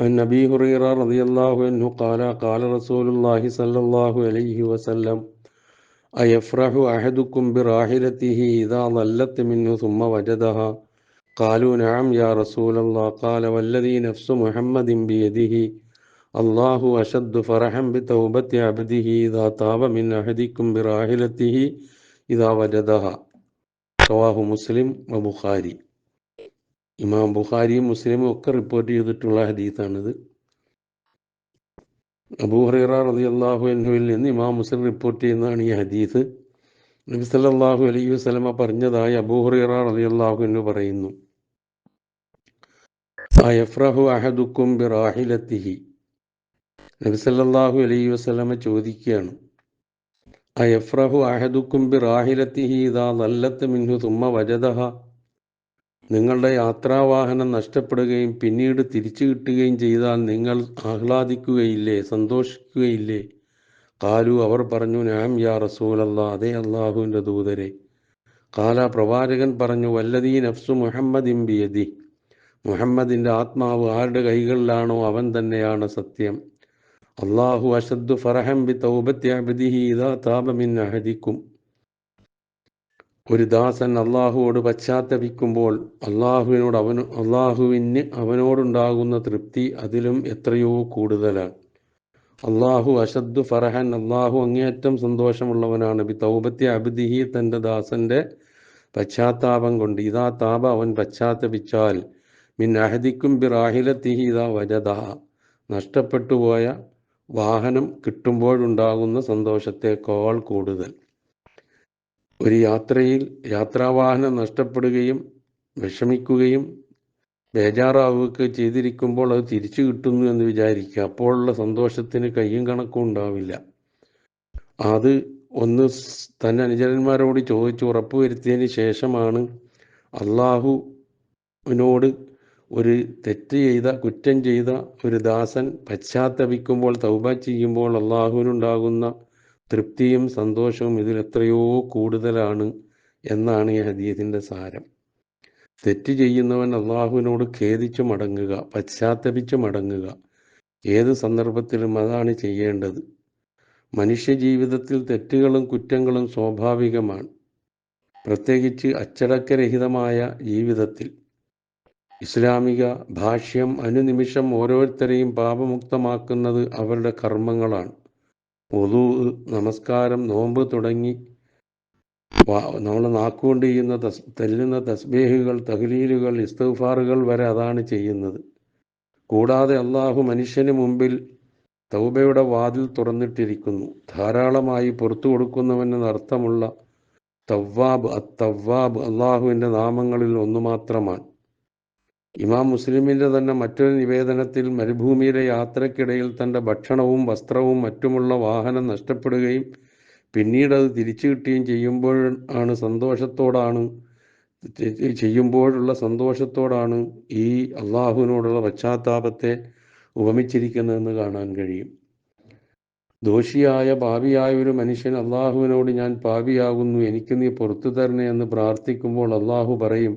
عن أبي هريرة رضي الله عنه قال قال رسول الله صلى الله عليه وسلم أيفرح أحدكم براحلته إذا ضلت منه ثم وجدها قالوا نعم يا رسول الله قال والذي نفس محمد بيده الله أشد فرحا بتوبة عبده إذا تاب من أحدكم براحلته إذا وجدها رواه مسلم وبخاري ഇമാം ബുഖാരിയും മുസ്ലിമും ഒക്കെ റിപ്പോർട്ട് ചെയ്തിട്ടുള്ള ഹദീസാണിത്. അബൂഹറ റതി അള്ളാഹു അൻഹുവിൽ നിന്ന് ഇമാം മുസ്ലിം റിപ്പോർട്ട് ചെയ്യുന്നതാണ് ഈ ഹദീസ്. നബി സല്ലല്ലാഹു അലൈഹി വസ്ലമ പറഞ്ഞതായി അബൂഹറ റതി അള്ളാഹു എന്ന് പറയുന്നു. അയഫ്രഹു അഹദുക്കും ബിറാഹിലത്തിഹി. നബി സല്ലല്ലാഹു അലൈഹി വസല്ലമ ചോദിക്കുകയാണ്. അയഫ്രഹു അഹദുക്കും ബിറാഹിലത്തിഹി ഇതാ നല്ലത്ത് മിൻഹു തുമ്മ വജദഹ. നിങ്ങളുടെ യാത്രാവാഹനം നഷ്ടപ്പെടുകയും പിന്നീട് തിരിച്ചു കിട്ടുകയും ചെയ്താൽ നിങ്ങൾ ആഹ്ലാദിക്കുകയില്ലേ സന്തോഷിക്കുകയില്ലേ? കാലു അവർ പറഞ്ഞു നാം യാ റസൂലല്ല അതേ അള്ളാഹുവിന്റെ ദൂതരെ. കാല പ്രവാചകൻ പറഞ്ഞു വല്ലതീ നഫ്സു മുഹമ്മദ് ഇംബിയതി മുഹമ്മദിന്റെ ആത്മാവ് ആരുടെ കൈകളിലാണോ അവൻ തന്നെയാണ് സത്യം. അള്ളാഹു അഷദ്ദു ഫറഹം ബി തൗബത്തി അബ്ദിഹി താപമിൻ അഹദിക്കും. ഒരു ദാസൻ അള്ളാഹുവോട് പശ്ചാത്തപിക്കുമ്പോൾ അള്ളാഹുവിനോട് അവന് അള്ളാഹുവിന് അവനോടുണ്ടാകുന്ന തൃപ്തി അതിലും എത്രയോ കൂടുതലാണ്. അള്ളാഹു അഷദ്ദു ഫറഹൻ അള്ളാഹു അങ്ങേയറ്റം സന്തോഷമുള്ളവനാണ്. ബി തൗബത്തി അബിദിഹി തന്റെ ദാസന്റെ പശ്ചാത്താപം കൊണ്ട്. ഇതാ താപ അവൻ പശ്ചാത്തപിച്ചാൽ മിൻ അഹദിക്കും ബി റാഹിലത്തിഹി ഇതാ വരദ നഷ്ടപ്പെട്ടു പോയ വാഹനം കിട്ടുമ്പോഴുണ്ടാകുന്ന സന്തോഷത്തെക്കാൾ കൂടുതൽ. ഒരു യാത്രയിൽ യാത്രാവാഹനം നഷ്ടപ്പെടുകയും വിഷമിക്കുകയും ബേജാറാവുകയൊക്കെ ചെയ്തിരിക്കുമ്പോൾ അത് തിരിച്ചു കിട്ടുന്നു എന്ന് വിചാരിക്കുക. അപ്പോഴുള്ള സന്തോഷത്തിന് കയ്യും കണക്കും ഉണ്ടാവില്ല. അത് ഒന്ന് തന്റെ അനുചരന്മാരോട് ചോദിച്ച് ഉറപ്പുവരുത്തിയതിന് ശേഷമാണ് അള്ളാഹുവിനോട് ഒരു തെറ്റ് ചെയ്ത കുറ്റം ചെയ്ത ഒരു ദാസൻ പശ്ചാത്തപിക്കുമ്പോൾ തൗബ ചെയ്യുമ്പോൾ അള്ളാഹുവിനുണ്ടാകുന്ന തൃപ്തിയും സന്തോഷവും ഇതിൽ എത്രയോ കൂടുതലാണ് എന്നാണ് ഈ ഹദീസിന്റെ സാരം. തെറ്റ് ചെയ്യുന്നവൻ അള്ളാഹുവിനോട് ഖേദിച്ചു മടങ്ങുക പശ്ചാത്തപിച്ചു മടങ്ങുക. ഏത് സന്ദർഭത്തിലും അതാണ് ചെയ്യേണ്ടത്. മനുഷ്യ ജീവിതത്തിൽ തെറ്റുകളും കുറ്റങ്ങളും സ്വാഭാവികമാണ്. പ്രത്യേകിച്ച് അച്ചടക്കരഹിതമായ ജീവിതത്തിൽ. ഇസ്ലാമിക ഭാഷ്യം അനുനിമിഷം ഓരോരുത്തരെയും പാപമുക്തമാക്കുന്നത് അവരുടെ കർമ്മങ്ങളാണ്. ഒതു നമസ്കാരം നോമ്പ് തുടങ്ങി. നമ്മൾ നാക്കുകൊണ്ട് ചെയ്യുന്ന തസ് തെല്ലുന്ന തസ്ബേഹുകൾ തഹ്ലീലുകൾ ഇസ്തഫാറുകൾ വരെ അതാണ് ചെയ്യുന്നത്. കൂടാതെ അള്ളാഹു മനുഷ്യന് മുമ്പിൽ തൗബയുടെ വാതിൽ തുറന്നിട്ടിരിക്കുന്നു. ധാരാളമായി പുറത്തു കൊടുക്കുന്നവന് അർത്ഥമുള്ള തവ്വാബ് അത്തവ്വാബ് അള്ളാഹുവിന്റെ നാമങ്ങളിൽ ഒന്നു മാത്രമാണ്. ഇമാം മുസ്ലിമിന്റെ തന്നെ മറ്റൊരു നിവേദനത്തിൽ മരുഭൂമിയിലെ യാത്രക്കിടയിൽ തന്റെ ഭക്ഷണവും വസ്ത്രവും മറ്റുമുള്ള വാഹനം നഷ്ടപ്പെടുകയും പിന്നീട് അത് തിരിച്ചു കിട്ടുകയും ചെയ്യുമ്പോൾ ആണ് സന്തോഷത്തോടാണ് ചെയ്യുമ്പോഴുള്ള സന്തോഷത്തോടാണ് ഈ അള്ളാഹുവിനോടുള്ള പശ്ചാത്താപത്തെ ഉപമിച്ചിരിക്കുന്നതെന്ന് കാണാൻ കഴിയും. ദോഷിയായ ഭാവിയായ ഒരു മനുഷ്യൻ അള്ളാഹുവിനോട് ഞാൻ പാപിയാകുന്നു എനിക്ക് നീ പുറത്തു തരണേ എന്ന് പ്രാർത്ഥിക്കുമ്പോൾ അള്ളാഹു പറയും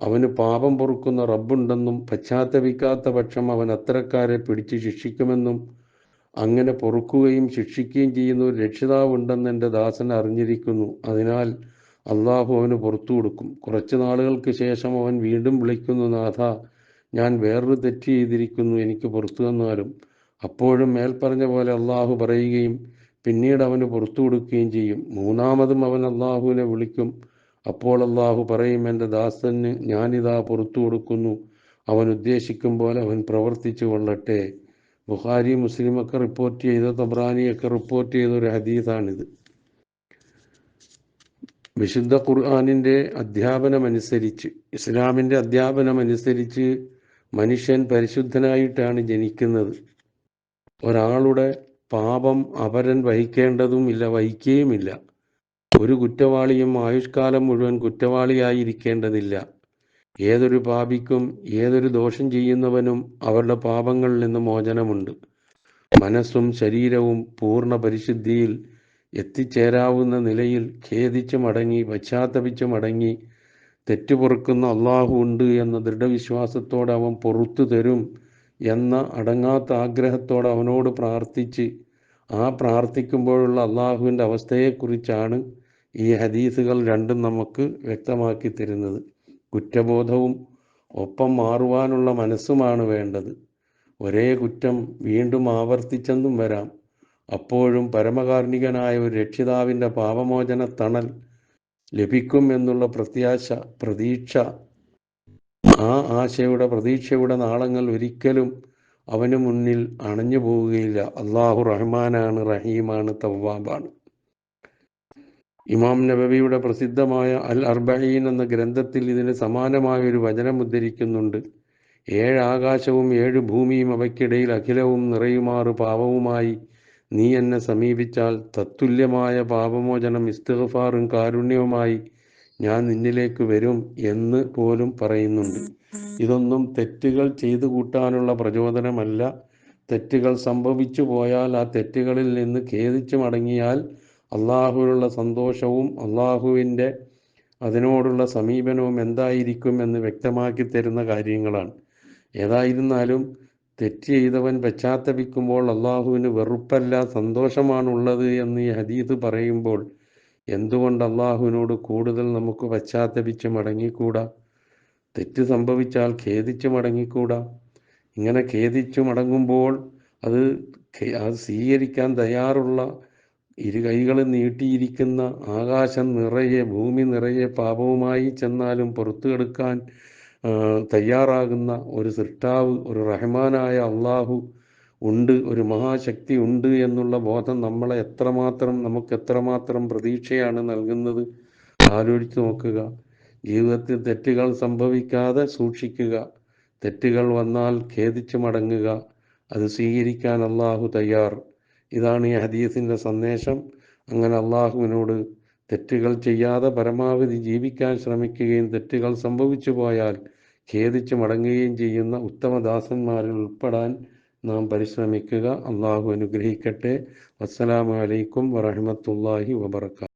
അവന് പാപം പൊറുക്കുന്ന റബ്ബുണ്ടെന്നും പശ്ചാത്തപിക്കാത്ത പക്ഷം അവൻ അത്തരക്കാരെ പിടിച്ച് ശിക്ഷിക്കുമെന്നും അങ്ങനെ പൊറുക്കുകയും ശിക്ഷിക്കുകയും ചെയ്യുന്ന ഒരു രക്ഷിതാവുണ്ടെന്ന് എന്റെ ദാസൻ അറിഞ്ഞിരിക്കുന്നു. അതിനാൽ അള്ളാഹു അവന് പുറത്തു കൊടുക്കും. കുറച്ച് നാളുകൾക്ക് ശേഷം അവൻ വീണ്ടും വിളിക്കുന്നു നാഥ ഞാൻ വേറൊരു തെറ്റ് ചെയ്തിരിക്കുന്നു എനിക്ക് പുറത്തു തന്നാലും. അപ്പോഴും മേൽപ്പറഞ്ഞ പോലെ അള്ളാഹു പറയുകയും പിന്നീട് അവന് പുറത്തു കൊടുക്കുകയും ചെയ്യും. മൂന്നാമതും അവൻ അള്ളാഹുവിനെ വിളിക്കും. അപ്പോൾ അള്ളാഹു പറയും എന്റെ ദാസന് ഞാനിതാ പുറത്തു കൊടുക്കുന്നു. അവൻ ഉദ്ദേശിക്കും പോലെ അവൻ പ്രവർത്തിച്ചു കൊള്ളട്ടെ. ബുഹാരി മുസ്ലിമൊക്കെ റിപ്പോർട്ട് ചെയ്ത തബ്രാനിയൊക്കെ റിപ്പോർട്ട് ചെയ്ത ഒരു ഹദീസാണിത്. വിശുദ്ധ ഖുർആാനിന്റെ അധ്യാപനമനുസരിച്ച് ഇസ്ലാമിന്റെ അധ്യാപനമനുസരിച്ച് മനുഷ്യൻ പരിശുദ്ധനായിട്ടാണ് ജനിക്കുന്നത്. ഒരാളുടെ പാപം അപരൻ വഹിക്കേണ്ടതും ഇല്ല വഹിക്കുകയുമില്ല ഒരു കുറ്റവാളിയും ആയുഷ്കാലം മുഴുവൻ കുറ്റവാളിയായിരിക്കേണ്ടതില്ല. ഏതൊരു പാപിക്കും ഏതൊരു ദോഷം ചെയ്യുന്നവനും അവരുടെ പാപങ്ങളിൽ നിന്ന് മോചനമുണ്ട്. മനസ്സും ശരീരവും പൂർണ പരിശുദ്ധിയിൽ എത്തിച്ചേരാവുന്ന നിലയിൽ ഖേദിച്ചു മടങ്ങി പശ്ചാത്തപിച്ചു മടങ്ങി തെറ്റു പൊറുക്കുന്ന അള്ളാഹു ഉണ്ട് എന്ന ദൃഢവിശ്വാസത്തോടെ അവൻ പൊറത്തു തരും എന്ന അടങ്ങാത്ത ആഗ്രഹത്തോടെ അവനോട് പ്രാർത്ഥിച്ച് ആ പ്രാർത്ഥിക്കുമ്പോഴുള്ള അള്ളാഹുവിന്റെ അവസ്ഥയെക്കുറിച്ചാണ് ഈ ഹദീസുകൾ രണ്ടും നമുക്ക് വ്യക്തമാക്കി തരുന്നത് കുറ്റബോധവും ഒപ്പം മാറുവാനുള്ള മനസ്സുമാണ് വേണ്ടത്. ഒരേ കുറ്റം വീണ്ടും ആവർത്തിച്ചെന്നും വരാം. അപ്പോഴും പരമകാർണികനായ ഒരു രക്ഷിതാവിന്റെ പാപമോചന തണൽ ലഭിക്കും എന്നുള്ള പ്രത്യാശ പ്രതീക്ഷ ആ ആശയുടെ പ്രതീക്ഷയുടെ നാളങ്ങൾ ഒരിക്കലും അവന് മുന്നിൽ അണഞ്ഞു പോവുകയില്ല. അള്ളാഹു റഹ്മാനാണ് റഹീമാണ് തവ്വാബാണ് ഇമാം നബവിയുടെ പ്രസിദ്ധമായ അൽ അർബഹീൻ എന്ന ഗ്രന്ഥത്തിൽ ഇതിന് സമാനമായ ഒരു വചനം ഉദ്ധരിക്കുന്നുണ്ട്. ഏഴ് ആകാശവും ഏഴ് ഭൂമിയും അവയ്ക്കിടയിൽ അഖിലവും നിറയുമാറ് പാപവുമായി നീ എന്നെ സമീപിച്ചാൽ തത്തുല്യമായ പാപമോചനം ഇസ്തഫാറും കാരുണ്യവുമായി ഞാൻ നിന്നിലേക്ക് വരും എന്ന് പോലും പറയുന്നുണ്ട്. ഇതൊന്നും തെറ്റുകൾ ചെയ്തു കൂട്ടാനുള്ള പ്രചോദനമല്ല. തെറ്റുകൾ സംഭവിച്ചു പോയാൽ ആ തെറ്റുകളിൽ നിന്ന് ഖേദിച്ചു മടങ്ങിയാൽ അള്ളാഹുവിനുള്ള സന്തോഷവും അള്ളാഹുവിന്റെ അതിനോടുള്ള സമീപനവും എന്തായിരിക്കും എന്ന് വ്യക്തമാക്കി തരുന്ന കാര്യങ്ങളാണ്. ഏതായിരുന്നാലും തെറ്റ് ചെയ്തവൻ പശ്ചാത്തപിക്കുമ്പോൾ അള്ളാഹുവിന് വെറുപ്പല്ല സന്തോഷമാണുള്ളത് എന്ന് ഈ ഹദീസ് പറയുമ്പോൾ എന്തുകൊണ്ട് അള്ളാഹുവിനോട് കൂടുതൽ നമുക്ക് പശ്ചാത്തപിച്ച് മടങ്ങിക്കൂടാ? തെറ്റ് സംഭവിച്ചാൽ ഖേദിച്ച് മടങ്ങിക്കൂടാ? ഇങ്ങനെ ഖേദിച്ചു മടങ്ങുമ്പോൾ അത് അത് സ്വീകരിക്കാൻ തയ്യാറുള്ള ഇരു കൈകൾ നീട്ടിയിരിക്കുന്ന ആകാശം നിറയെ ഭൂമി നിറയെ പാപവുമായി ചെന്നാലും പുറത്തു കെടുക്കാൻ തയ്യാറാകുന്ന ഒരു സൃഷ്ടാവ് ഒരു റഹ്മാനായ അള്ളാഹു ഉണ്ട് ഒരു മഹാശക്തി ഉണ്ട് എന്നുള്ള ബോധം നമ്മളെ എത്രമാത്രം നമുക്ക് എത്രമാത്രം പ്രതീക്ഷയാണ് നൽകുന്നത്. ആലോചിച്ച് നോക്കുക. ജീവിതത്തിൽ തെറ്റുകൾ സംഭവിക്കാതെ സൂക്ഷിക്കുക. തെറ്റുകൾ വന്നാൽ ഖേദിച്ചു മടങ്ങുക. അത് സ്വീകരിക്കാൻ അള്ളാഹു തയ്യാർ. ഇതാണ് ഈ ഹദീസിന്റെ സന്ദേശം. അങ്ങനെ അള്ളാഹുവിനോട് തെറ്റുകൾ ചെയ്യാതെ പരമാവധി ജീവിക്കാൻ ശ്രമിക്കുകയും തെറ്റുകൾ സംഭവിച്ചു പോയാൽ ഖേദിച്ച് മടങ്ങുകയും ചെയ്യുന്ന ഉത്തമദാസന്മാരിൽ ഉൾപ്പെടാൻ നാം പരിശ്രമിക്കുക. അള്ളാഹു അനുഗ്രഹിക്കട്ടെ. അസ്സലാമലൈക്കും വറഹമത്തല്ലാഹി വബർക്കാത്തു